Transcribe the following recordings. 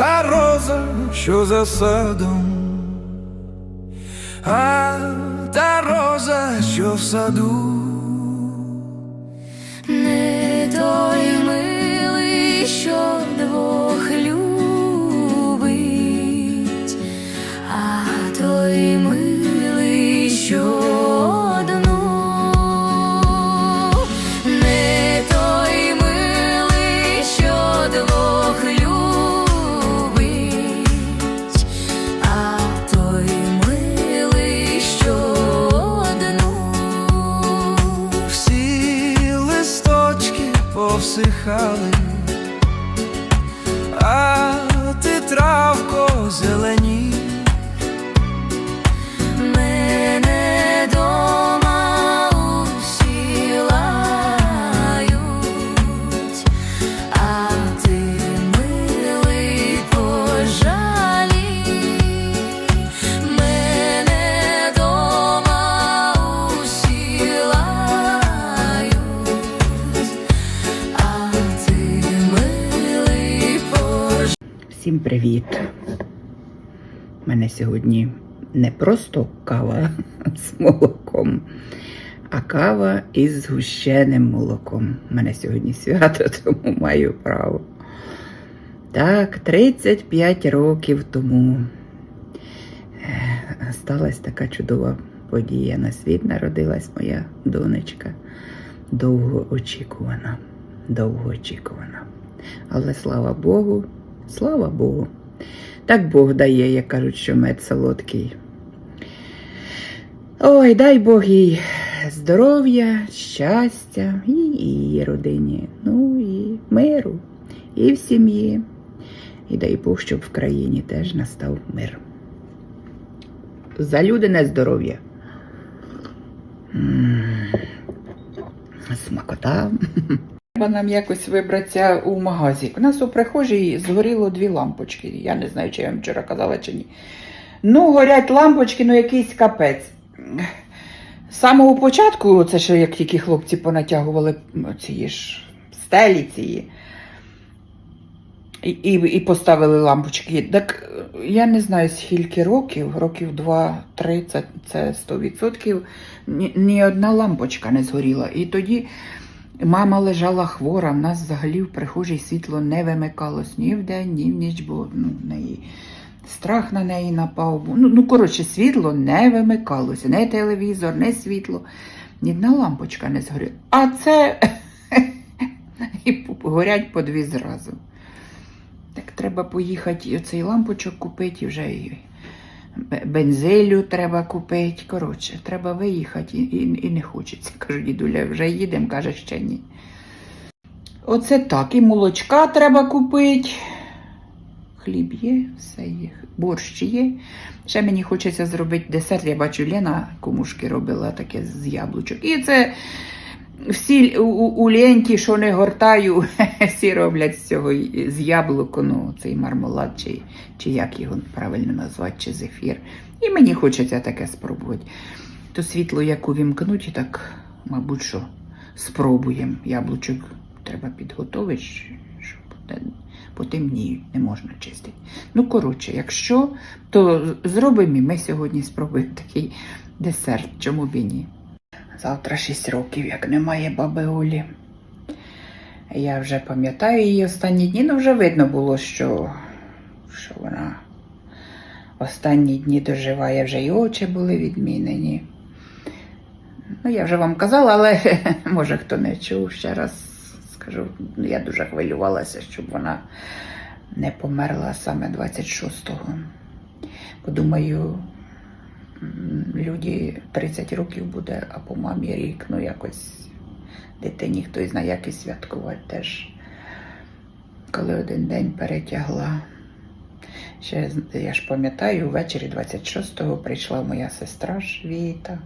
Та роза, що за садом, а та роза, що в саду. Не той милий, що двох любить, а той повсихали, а ти травко зелені. Всім привіт! У мене сьогодні не просто кава з молоком, а кава із згущеним молоком. У мене сьогодні свято, тому маю право. Так, 35 років тому е, сталася така чудова подія. На світ народилась моя донечка. Довго очікувана, довго очікувана. Але слава Богу, слава Богу. Так Бог дає, як кажуть, що мед солодкий. Ой, дай Бог їй здоров'я, щастя і її родині, ну і миру, і в сім'ї. І дай Бог, щоб в країні теж настав мир. За людине здоров'я. Смакота. Треба нам якось вибратися у магазик. У нас у прихожій згоріло дві лампочки. Я не знаю, чи я вам вчора казала чи ні. Ну, горять лампочки, ну якийсь капець. З самого початку, це ще як тільки хлопці понатягували ці ж стелі ці. І, і, і поставили лампочки. Так я не знаю скільки років, років 2-3, це, це 100%. Ні, ні одна лампочка не згоріла. І тоді мама лежала хвора, в нас взагалі в прихожій світло не вимикалось ні вдень, ні в ніч, бо ну, в неї страх на неї напав. Ну, ну коротше, світло не вимикалося, не телевізор, не світло. Ні одна лампочка не згоріла. А це і горять по дві зразу. Так треба поїхати і оцей лампочок купити і вже бензилю треба купити. Коротше, треба виїхати і, і, і не хочеться. Кажу, дідуля, вже їдемо, каже, ще ні. Оце так. І молочка треба купити. Хліб є, все є. Борщ є. Ще мені хочеться зробити десерт. Я бачу, Лена кумушки робила таке з яблучок. І це всі у, у, ленті, що не гортаю, всі роблять з цього з яблуку, ну, цей мармелад, чи, чи як його правильно назвати, чи зефір. І мені хочеться таке спробувати. То світло як увімкнуть, так, мабуть, що спробуємо. Яблучок треба підготовити, щоб потемніють, не можна чистити. Ну, коротше, якщо, то зробимо і ми сьогодні спробуємо такий десерт, чому б і ні. Завтра 6 років, як немає баби Олі. Я вже пам'ятаю її останні дні, ну вже видно було, що, що вона останні дні доживає, вже й очі були відмінені. Ну, я вже вам казала, але може хто не чув, ще раз скажу, ну, я дуже хвилювалася, щоб вона не померла саме 26-го. Подумаю, люди 30 років буде, а по мамі рік, ну якось дитині хтось знає, як і святкувати теж. Коли один день перетягла. Ще я ж пам'ятаю, ввечері 26-го прийшла моя сестра ж Віта.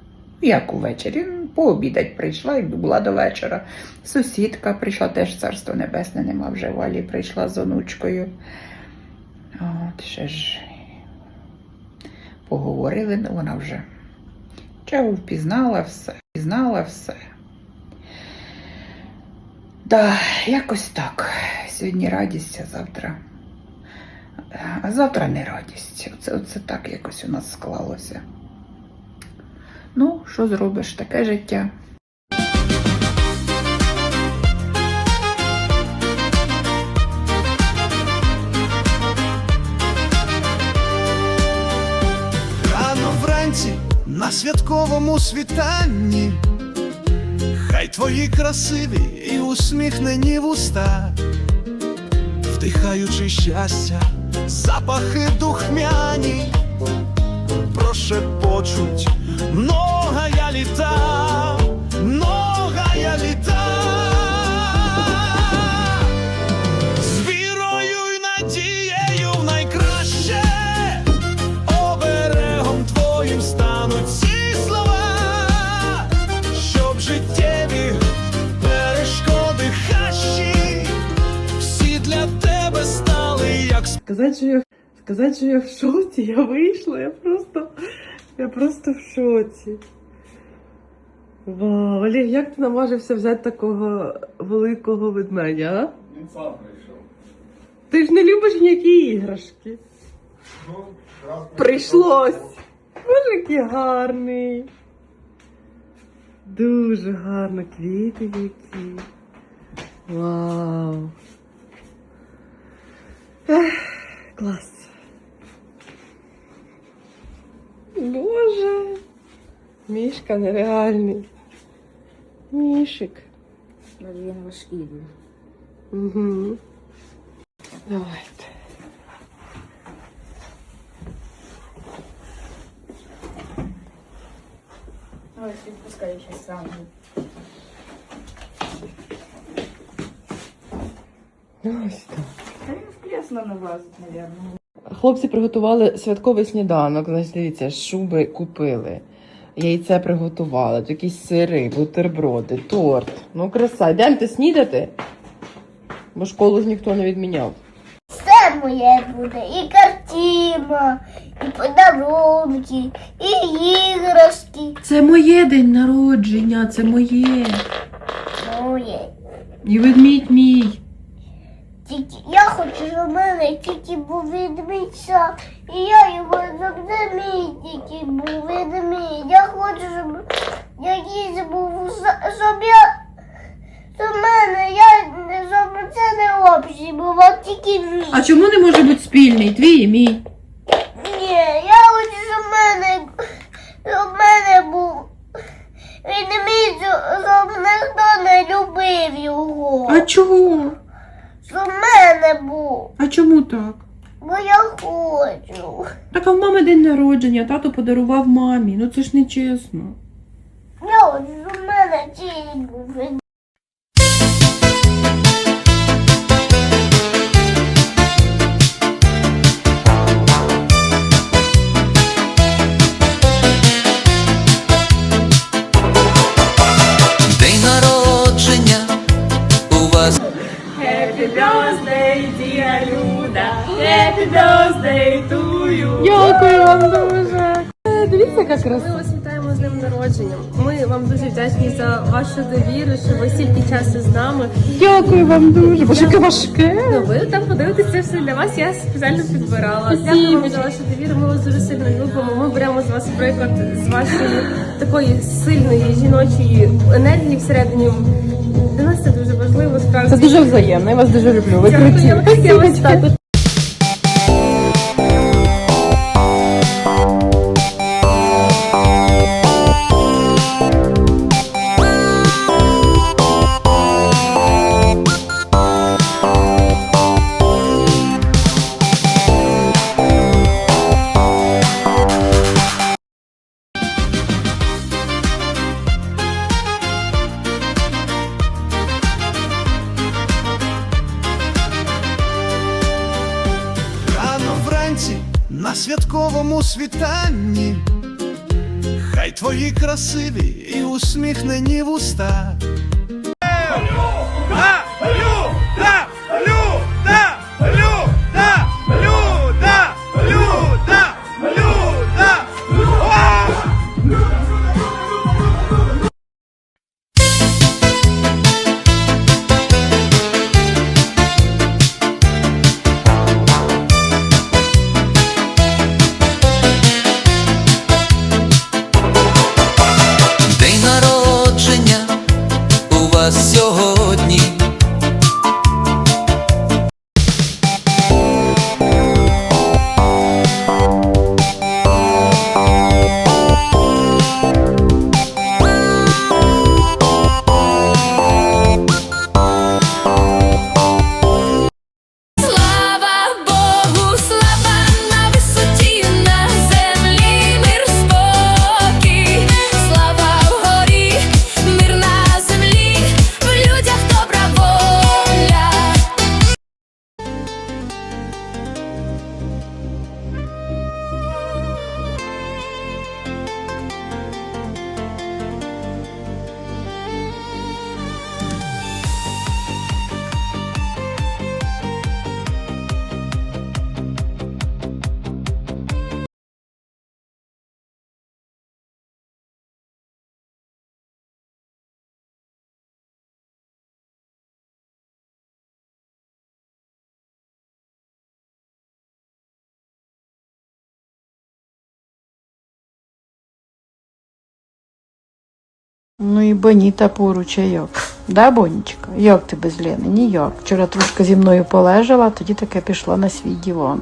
Як увечері? Пообідать прийшла і була до вечора. Сусідка прийшла, теж царство небесне, нема вже валі, прийшла з онучкою. От ще ж поговорили, ну вона вже чого впізнала все, впізнала все. Да, якось так. Сьогодні радість, а завтра. А завтра не радість. Оце, оце так якось у нас склалося. Ну, що зробиш, таке життя. На святковому світанні, хай твої красиві і усміхнені вуста, вдихаючи щастя, запахи духмяні, прошепочуть Сказати, що я, сказати, що я в шоці, я вийшла, я просто, я просто в шоці. Вау, Олег, як ти наважився взяти такого великого ведмедя, а? Він сам прийшов. Ти ж не любиш ніякі іграшки. Ну, раз Прийшлось. Боже, який гарний. Дуже гарно, квіти які. Вау. Ех, клас. Боже. Мішка нереальний. Мішик. Він важкий був. Угу. Давайте. Ой, відпускаю ще сам. Ось так. Та вклесно не мабуть. Хлопці приготували святковий сніданок. Значить, дивіться, шуби купили. Яйце приготували, якісь сири, бутерброди, торт. Ну, краса. Йдемте снідати, бо школу ж ніхто не відміняв. Все моє буде, і картина, і подарунки, і іграшки. Це моє день народження, це моє. Моє. І ведмідь мій. Тільки я хочу, щоб у мене тільки був ведмідь сам, і я його завжди мій тільки був ведмідь. Я хочу, щоб я якийсь був, щоб я. В мене, я, щоб це не общий був, а тільки мій. А чому не може бути спільний? Твій і мій. Ні, я хочу, щоб мене, щоб в мене був ведмідь, щоб ніхто не любив його. А чого? Щоб в мене був, А чому так? бо я хочу. Так а в мами день народження, тато подарував мамі. Ну це ж не чесно. Я от у мене тільки був Дякую вам дуже. Дивіться, яка краса. Ми вас вітаємо з днем народження. Ми вам дуже вдячні за вашу довіру, що ви стільки часу з нами. Дякую вам дуже. Боже, яке важке. Ну, ви там подивитися це все для вас. Я спеціально підбирала. Дякую вам за вашу довіру. Ми вас дуже сильно любимо. Ми беремо з вас приклад з вашої такої сильної жіночої енергії всередині. Для нас це дуже важливо. Справді Це дуже взаємно. Я вас дуже люблю. Ви Дякую. круті. Я вас так. На святковому світанні, хай твої красиві і усміхнені вуста. Ну і Боніта поруч, а як? Да, Бонічка? Як ти без Лени? Ніяк. Вчора трошки зі мною полежала, тоді таке пішла на свій диван.